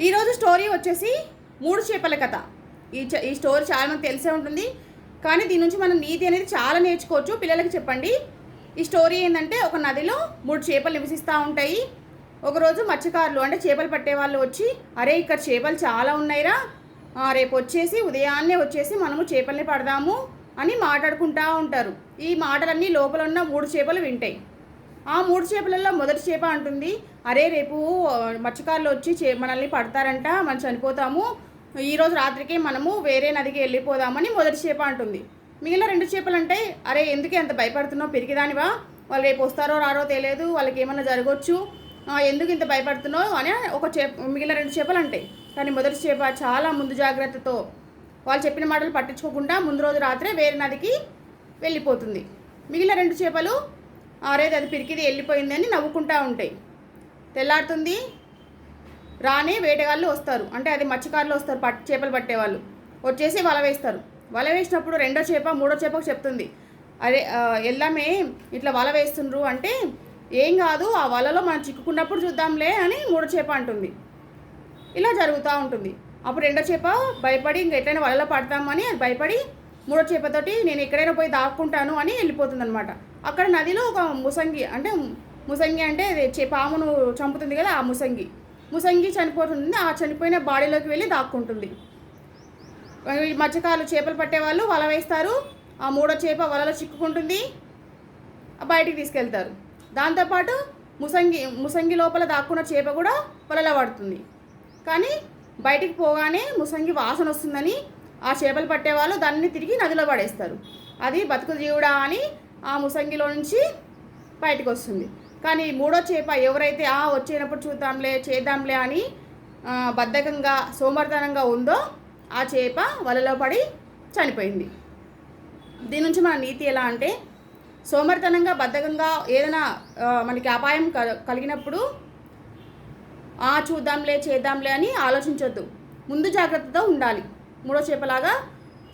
ఈరోజు స్టోరీ వచ్చేసి మూడు చేపల కథ. ఈ ఈ స్టోరీ చాలామంది తెలిసే ఉంటుంది. కానీ దీని నుంచి మనం నీతి అనేది చాలా నేర్చుకోవచ్చు. పిల్లలకి చెప్పండి. ఈ స్టోరీ ఏంటంటే ఒక నదిలో మూడు చేపలు నివసిస్తూ ఉంటాయి. ఒకరోజు మత్స్యకారులు అంటే చేపలు పట్టే వాళ్ళు వచ్చి అరే ఇక్కడ చేపలు చాలా ఉన్నాయిరా. ఆ, రేపు వచ్చేసి ఉదయాన్నే వచ్చేసి మనము చేపల్ని పడదాము అని మాట్లాడుకుంటూ ఉంటారు. ఈ మాటలన్నీ లోపల ఉన్న మూడు చేపలు వింటాయి. ఆ మూడు చేపలలో మొదటి చేప అంటుంది. అరే రేపు మత్స్యకారులు వచ్చి చే మనల్ని పడతారంట మనం చనిపోతాము. ఈరోజు రాత్రికి మనము వేరే నదికి వెళ్ళిపోదామని మొదటి చేప అంటుంది. మిగిలిన రెండు చేపలు అంటే అరే ఎందుకు ఎంత భయపడుతున్నావు? పెరిగిదానివా వాళ్ళు రేపు వస్తారో రారో తెలియదు వాళ్ళకి ఏమన్నా జరగవచ్చు ఎందుకు ఇంత భయపడుతున్నావు? అని ఒక చేప మిగిలిన రెండు చేపలు అంటాయి కానీ మొదటి చేప చాలా ముందు జాగ్రత్తతో వాళ్ళు చెప్పిన మాటలు పట్టించుకోకుండా ముందు రోజు రాత్రే వేరే నదికి వెళ్ళిపోతుంది. మిగిలిన రెండు చేపలు అరే అది పిరికిది వెళ్ళిపోయిందని నవ్వుకుంటా ఉంటాయి. తెల్లారుతుంది. రాని వేటగాళ్ళు వస్తారు. అంటే అది మత్స్యకారులు వస్తారు పట్ చేపలు పట్టేవాళ్ళు. వచ్చేసి వల వేస్తారు. వల వేసినప్పుడు రెండో చేప మూడో చేపకు చెప్తుంది. అరే ఎల్లమే ఇట్లా వల వేస్తుండ్రు అంటే ఏం కాదు ఆ వలలో మనం చిక్కుకున్నప్పుడు చూద్దాంలే అని మూడో చేప అంటుంది. ఇలా జరుగుతూ ఉంటుంది. అప్పుడు రెండో చేప భయపడి ఇంక ఎట్లయినా వలలో పడతామని అది భయపడి మూడో చేపతోటి నేను ఎక్కడైనా పోయి దాక్కుంటాను అని వెళ్ళిపోతుంది అనమాట అక్కడ నదిలో ఒక ముసంగి అంటే ముసంగి అంటే అది చే- పామును చంపుతుంది కదా ఆ ముసంగి. ముసంగి చనిపోతుంది ఆ చనిపోయిన బాడీలోకి వెళ్ళి దాక్కుంటుంది. ఈ మత్స్యకారులు చేపలు పట్టే వాళ్ళు వల వేస్తారు ఆ మూడో చేప వలలో చిక్కుకుంటుంది బయటికి తీసుకెళ్తారు. దాంతోపాటు ముసంగి ముసంగి లోపల దాక్కున్న చేప కూడా వలలో పడుతుంది. కానీ బయటికి పోగానే ముసంగి వాసన వస్తుందని ఆ చేపలు పట్టేవాళ్ళు దాన్ని తిరిగి నదిలో పడేస్తారు. అది బతుకు జీవుడా అని ఆ ముసంగిలో నుంచి బయటకు వస్తుంది. కానీ మూడో చేప ఎవరైతే ఆ వచ్చేటప్పుడు చూద్దాంలే చేద్దాంలే అని బద్ధకంగా సోమర్తనంగా ఉందో ఆ చేప వలలో పడి చనిపోయింది. దీని నుంచి మన నీతి ఎలా అంటే సోమర్తనంగా బద్ధకంగా ఏదైనా మనకి అపాయం క- కలిగినప్పుడు ఆ చూద్దాంలే చేద్దాంలే అని ఆలోచించొద్దు. ముందు జాగ్రత్తతో ఉండాలి. మూడో చేపలాగా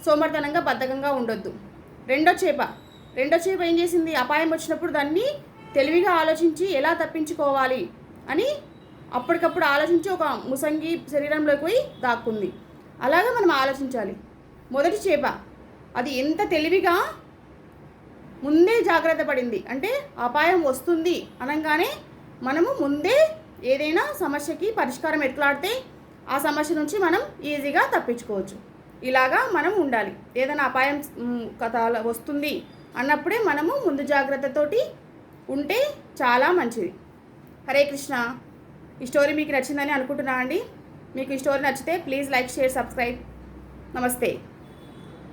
సోమర్తనంగా బద్ధకంగా ఉండొద్దు. రెండో చేప. రెండో చేప ఏం చేసింది? అపాయం వచ్చినప్పుడు దాన్ని తెలివిగా ఆలోచించి ఎలా తప్పించుకోవాలి అని అప్పటికప్పుడు ఆలోచించి ఒక ముసంగి శరీరంలోకి పోయి దాక్కుంది. అలాగే మనం ఆలోచించాలి. మొదటి చేప. అది ఎంత తెలివిగా ముందే జాగ్రత్త పడింది. అంటే అపాయం వస్తుంది అనగానే మనము ముందే ఏదైనా సమస్యకి పరిష్కారం ఎట్లాడితే ఆ సమస్య నుంచి మనం ఈజీగా తప్పించుకోవచ్చు. ఇలాగా మనం ఉండాలి. ఏదైనా అపాయం కథ అలా వస్తుంది అన్నప్పుడే మనము ముందు జాగ్రత్తతోటి ఉంటే చాలా మంచిది. హరే కృష్ణ. ఈ స్టోరీ మీకు నచ్చిందని అనుకుంటున్నా అండి. మీకు ఈ స్టోరీ నచ్చితే ప్లీజ్ లైక్ షేర్ సబ్స్క్రైబ్. నమస్తే.